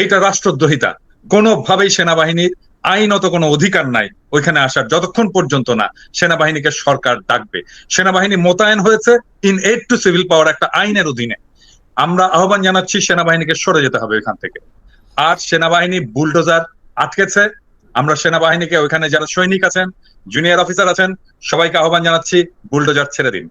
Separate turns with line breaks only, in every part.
এইটা রাষ্ট্রদ্রোহিতা। কোনোভাবেই সেনাবাহিনীর আইনত কোনো অধিকার নাই ওইখানে আসার, যতক্ষণ পর্যন্ত না সেনাবাহিনীকে সরকার ডাকবে। সেনাবাহিনী মোতায়েন হয়েছে in aid to civil power একটা আইনের অধীনে। আমরা আহ্বান জানাচ্ছি সেনাবাহিনীকে সরে যেতে হবে এখান থেকে। আর সেনাবাহিনী বুলডোজার আটকেছে। আমরা সেনাবাহিনীকে ওইখানে যারা সৈনিক আছেন জুনিয়র অফিসার আছেন, সবাইকে আহ্বান জানাচ্ছি, বুলডোজার ছেড়ে দিন।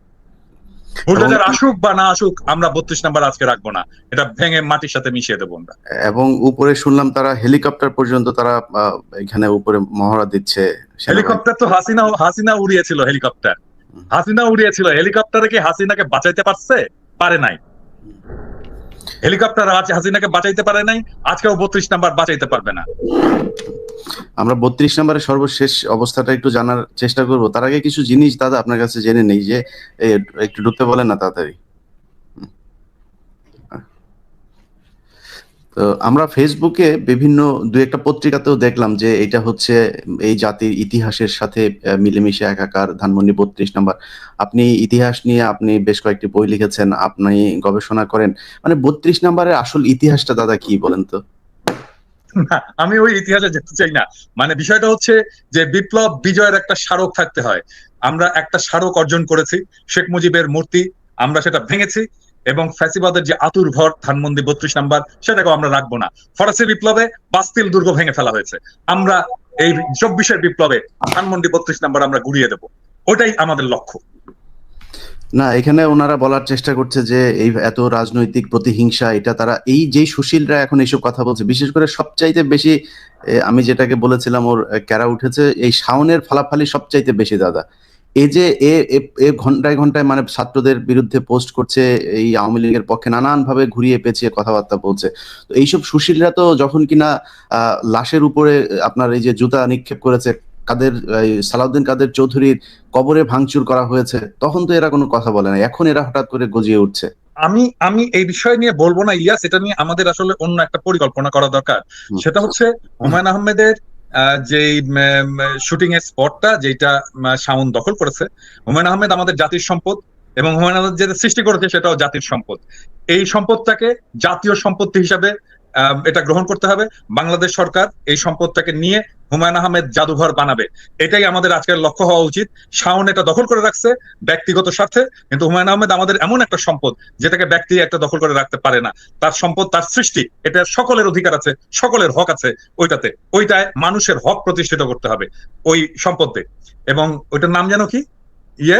বুলডোজার আসুক বা না আসুক আমরা বত্রিশ নাম্বার আজকে রাখব না। এটা ভেঙে মাটির সাথে মিশিয়ে দেবো আমরা।
এবং উপরে শুনলাম তারা হেলিকপ্টার পর্যন্ত তারা এখানে উপরে মহড়া দিচ্ছে
হেলিকপ্টার তো হাসিনা হাসিনা উড়িয়েছিল হেলিকপ্টার। হাসিনা উড়িয়েছিল হেলিকপ্টারে কি হাসিনাকে বাঁচাইতে পারছে? পারে নাই। হেলিকপ্টার আজ হাসিনাকে বাঁচাইতে পারে নাই, আজকেও বত্রিশ নাম্বার বাঁচাইতে পারবে না।
আমরা বত্রিশ নাম্বারের সর্বশেষ অবস্থাটা একটু জানার চেষ্টা করব। তার আগে কিছু জিনিস দাদা আপনার কাছে জেনে নেই যে একটু ঢুকতে বলেন না তাড়াতাড়ি। তো আমরা ফেসবুকে বিভিন্ন দু একটা পত্রিকাতেও দেখলাম যে এটা হচ্ছে এই জাতির ইতিহাসের সাথে মিলেমিশে একাকার, ধানমন্ডি বত্রিশ নাম্বার। আপনি ইতিহাস নিয়ে আপনি বেশ কয়েকটি বই লিখেছেন, আপনি গবেষণা করেন। মানে বত্রিশ নাম্বারের আসল ইতিহাসটা দাদা কি বলেন তো?
আমি ওই ইতিহাসে যেতে চাই না। মানে বিষয়টা হচ্ছে যে বিপ্লব বিজয়ের একটা স্মারক থাকতে হয়। আমরা একটা স্মারক অর্জন করেছি, শেখ মুজিবের মূর্তি, আমরা সেটা ভেঙেছি। এবং ফ্যাসিবাদের যে আতুর ঘর ধানমন্দি বত্রিশ নাম্বার, সেটাকেও আমরা রাখব না। ফরাসি বিপ্লবে বাস্তিল দুর্গ ভেঙে ফেলা হয়েছে। আমরা এই চব্বিশের বিপ্লবে ধানমন্ডি বত্রিশ নাম্বার আমরা গুড়িয়ে দেবো। ওটাই আমাদের লক্ষ্য।
না, এখানে ওনারা বলার চেষ্টা করছে যে এই এত রাজনৈতিক প্রতিহিংসা, এটা তারা এই যে সুশীলরা এখন এইসব কথা বলছে, বিশেষ করে সবচাইতে বেশি আমি যেটাকে বলেছিলাম ওর ক্যারা উঠেছে, এই শাওনের ফালাফালি সবচাইতে বেশি দাদা। এই যে এ এ- ঘন্টায় ঘন্টায় মানে ছাত্রদের বিরুদ্ধে পোস্ট করছে এই আওয়ামী লীগের পক্ষে নানান ভাবে ঘুরিয়ে পেঁচিয়ে কথাবার্তা বলছে। তো এইসব সুশীলরা তো যখন কিনা আহ, লাশের উপরে আপনার এই যে জুতা নিক্ষেপ করেছে কাদের সালাউদ্দিন কাদের চৌধুরীর কবরে ভাঙচুর করা হয়েছে তখন তো এরা কোনো কথা বলে না। এখন এরা হঠাৎ করে গজিয়ে উঠছে।
আমি আমি এই বিষয় নিয়ে বলব না ইলিয়াস এটা নিয়ে আমাদের আসলে অন্য একটা পরিকল্পনা করা দরকার। সেটা হচ্ছে হুমায়ুন আহমেদের আহ, যে শুটিং এর স্পটটা যেটা শাওন দখল করেছে, হুমায়ুন আহমেদ আমাদের জাতির সম্পদ এবং হুমায়ুন আহমেদ যেটা সৃষ্টি করেছে সেটাও জাতির সম্পদ। এই সম্পদটাকে জাতীয় সম্পত্তি হিসাবে এটা গ্রহণ করতে হবে। বাংলাদেশ সরকার এই সম্পদটাকে নিয়ে হুমায়ুন আহমেদ জাদুঘর বানাবে। এটাই আমাদের আজকের লক্ষ্য হওয়া উচিত। শাওন এটা দখল করে রাখছে ব্যক্তিগত স্বার্থে কিন্তু হুমায়ুন আহমেদ আমাদের এমন একটা সম্পদ যেটাকে ব্যক্তি একটা দখল করে রাখতে পারে না। তার সম্পদ তার সৃষ্টি এটা সকলের অধিকার আছে সকলের হক আছে ওইটাতে। ওইটায় মানুষের হক প্রতিষ্ঠিত করতে হবে ওই সম্পদে। এবং ওইটার নাম যেন কি? ইয়ে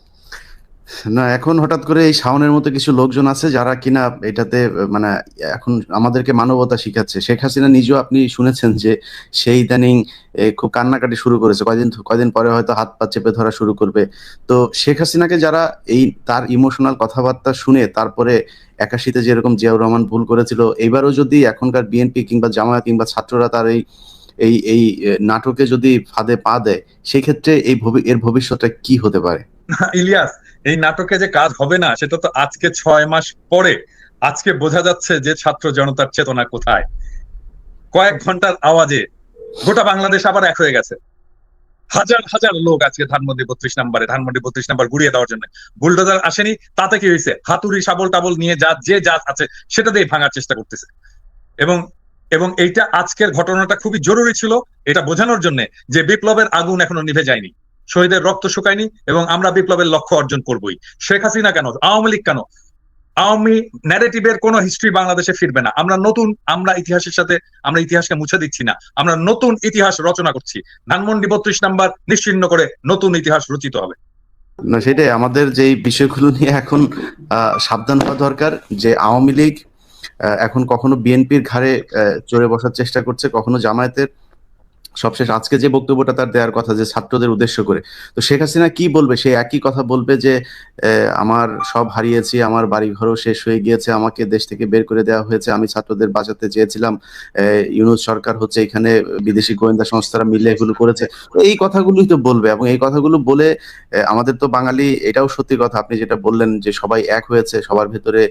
না, এখন হঠাৎ করে এই শাওনের মতো কিছু লোকজন আছে যারা কিনা এটাতে মানে এখন আমাদেরকে মানবতা শিখাচ্ছে। শেখ হাসিনা নিজেও আপনি শুনেছেন যে সেই ইদানিং খুব কান্নাকাটি শুরু করেছে। কয়দিন কয়দিন পরে হয়তো হাত পা চেপে ধরা শুরু করবে। তো শেখ হাসিনাকে যারা এই, তার ইমোশনাল কথাবার্তা শুনে তারপরে একাশিতে যেরকম জিয়াউর রহমান ভুল করেছিল এবারও যদি এখনকার বিএনপি কিংবা জামায়াত কিংবা ছাত্ররা তার এই এই এই নাটকে যদি ফাঁদে পা দেয় সেই ক্ষেত্রে এই এর ভবিষ্যৎটা কি হতে পারে?
ইলিয়াস এই নাটকে যে কাজ হবে না, সেটা তো আজকে ছয় মাস পরে। আজকে বোঝা যাচ্ছে যে ছাত্র জনতার চেতনা কোথায়। কয়েক ঘণ্টার আওয়াজে গোটা বাংলাদেশ আবার এক হয়ে গেছে। হাজার হাজার লোক আজকে ধানমন্ডি বত্রিশ নাম্বারে, ধানমন্ডি বত্রিশ নাম্বার গুড়িয়ে দেওয়ার জন্য। বুলডোজার আসেনি, তাতে কি হয়েছে? হাতুড়ি সাবল টাবল নিয়ে যা, যে যা আছে, সেটা দিয়ে ভাঙার চেষ্টা করতেছে। এবং এবং এইটা আজকের ঘটনাটা খুবই জরুরি ছিল, এটা বোঝানোর জন্য যে বিপ্লবের আগুন এখনও নিভে যায়নি। শহীদের রক্ত শুকায়নি এবং আমরা বিপ্লবের লক্ষ্য অর্জন করবই। শেখ হাসিনা কেন? আওয়ামী লীগ কেন? আওয়ামী ন্যারেটিভের কোন হিস্ট্রি বাংলাদেশে ফিরবে না। আমরা নতুন, আমরা ইতিহাসের সাথে, আমরা ইতিহাসকে মুছে দিচ্ছি না। আমরা নতুন ইতিহাস রচনা করছি। ধানমন্ডি বত্রিশ নাম্বার নিশ্চিন্ন করে নতুন ইতিহাস রচিত হবে।
না, সেটাই। আমাদের যেই বিষয়গুলো নিয়ে এখন সাবধান হওয়া দরকার যে আওয়ামী লীগ এখন কখনো বিএনপির ঘাড়ে চড়ে বসার চেষ্টা করছে, কখনো জামায়াতের সবশেষ আজকে যে বক্তব্যটা তার দেওয়ার কথা যে ছাত্রদের উদ্দেশ্য করে। তো শেখ হাসিনা কি বলবে? সে একই কথা বলবে যে আমার সব হারিয়েছি, আমার বাড়ি ঘরও শেষ হয়ে গিয়েছে, আমাকে দেশ থেকে বের করে দেওয়া হয়েছে, আমি ছাত্রদের বাঁচাতে চেয়েছিলাম ইউনুস সরকার হচ্ছে এখানে বিদেশি গোয়েন্দা সংস্থারা মিলে এগুলো করেছে। এই কথাগুলোই তো বলবে এবং এই কথাগুলো বলে আমাদের তো বাঙালি, এটাও সত্যি কথা, আপনি যেটা বললেন যে সবাই এক হয়েছে, সবার ভেতরে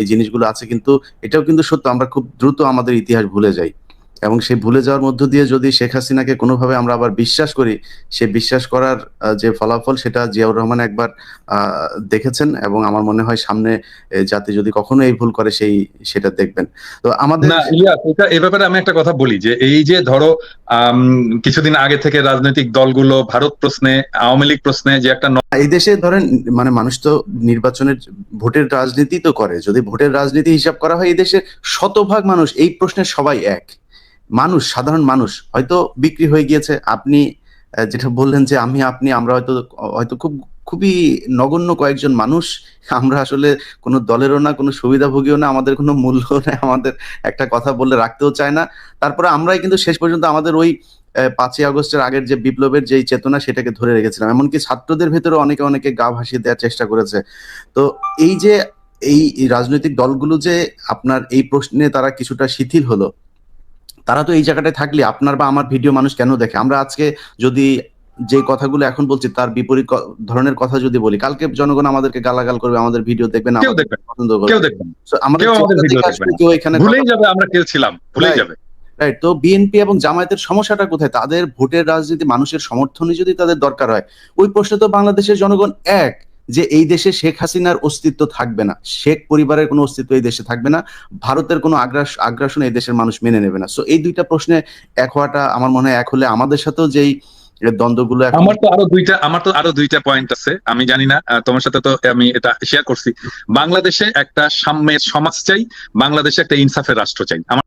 এই জিনিসগুলো আছে, কিন্তু এটাও কিন্তু সত্য, আমরা খুব দ্রুত আমাদের ইতিহাস ভুলে যাই। এবং সেই ভুলে যাওয়ার মধ্য দিয়ে যদি শেখ হাসিনাকে কোনোভাবে আমরা আবার বিশ্বাস করি সে বিশ্বাস করার যে ফলাফল সেটা জিয়াউর রহমান একবার দেখেছেন এবং আমার মনে হয় সামনে জাতি যদি কখনো এই ভুল করে সেই সেটা দেখবেন। তো আমাদের
না এটা এ ব্যাপারে আমি একটা কথা বলি যে এই যে ধরো কিছুদিন আগে থেকে রাজনৈতিক দলগুলো ভারত প্রশ্নে আওয়ামী লীগ প্রশ্নে যে একটা
এই দেশে ধরেন মানে মানুষ তো নির্বাচনের ভোটের রাজনীতি তো করে। যদি ভোটের রাজনীতি হিসাব করা হয় এই দেশের শতভাগ মানুষ এই প্রশ্নে সবাই এক। মানুষ, সাধারণ মানুষ হয়তো বিক্রি হয়ে গিয়েছে। আপনি যেটা বললেন যে আমি, আপনি, আমরা হয়তো হয়তো খুব, খুবই নগণ্য কয়েকজন মানুষ। আমরা আসলে কোনো দলেরও না, কোনো সুবিধাভোগীও না, আমাদের কোনো মূল্য নেই আমাদের একটা কথা বললে রাখতেও চায় না। তারপরে আমরাই কিন্তু শেষ পর্যন্ত আমাদের ওই পাঁচই আগস্টের আগের যে বিপ্লবের যেই চেতনা, সেটাকে ধরে রেখেছিলাম। এমনকি ছাত্রদের ভেতরে অনেকে অনেকে গা ভাসিয়ে দেওয়ার চেষ্টা করেছে। তো এই যে, এই রাজনৈতিক দলগুলো যে আপনার এই প্রশ্নে তারা কিছুটা শিথিল হলো তারা তো এই জায়গাটায় থাকলে আপনার বা আমার ভিডিও মানুষ কেন দেখে? আমরা আজকে যদি যে কথাগুলো এখন বলছি তার বিপরীত ধরনের কথা যদি বলি কালকে জনগণ আমাদেরকে গালাগাল করবে আমাদের ভিডিও দেখবে না। পছন্দ করবে। আমাদের এখানে
ভুলেই যাবে আমরা ছিলাম ভুলেই যাবে।
রাইট তো বিএনপি এবং জামায়াতের সমস্যাটা কোথায়? তাদের ভোটের রাজনীতি মানুষের সমর্থনই যদি তাদের দরকার হয় ওই প্রশ্নে তো বাংলাদেশের জনগণ এক। যে এই দেশে শেখ হাসিনার অস্তিত্ব থাকবে না, শেখ পরিবারের কোনো অস্তিত্ব এই দেশে থাকবে না, ভারতের কোনো আগ্রাস, আগ্রাসন এই দেশের মানুষ মেনে নেবে না। সো এই দুইটা প্রশ্নে এক হওয়াটা আমার মনে হয় এক হলে আমাদের সাথেও যেই দ্বন্দ্বগুলো
আমার তো আরও দুইটা, আমার তো আরও দুইটা পয়েন্ট আছে, আমি জানি না তোমার সাথে তো আমি এটা শেয়ার করছি। বাংলাদেশে একটা সাম্যের সমাজ চাই, বাংলাদেশে একটা ইনসাফের রাষ্ট্র চাই। আমার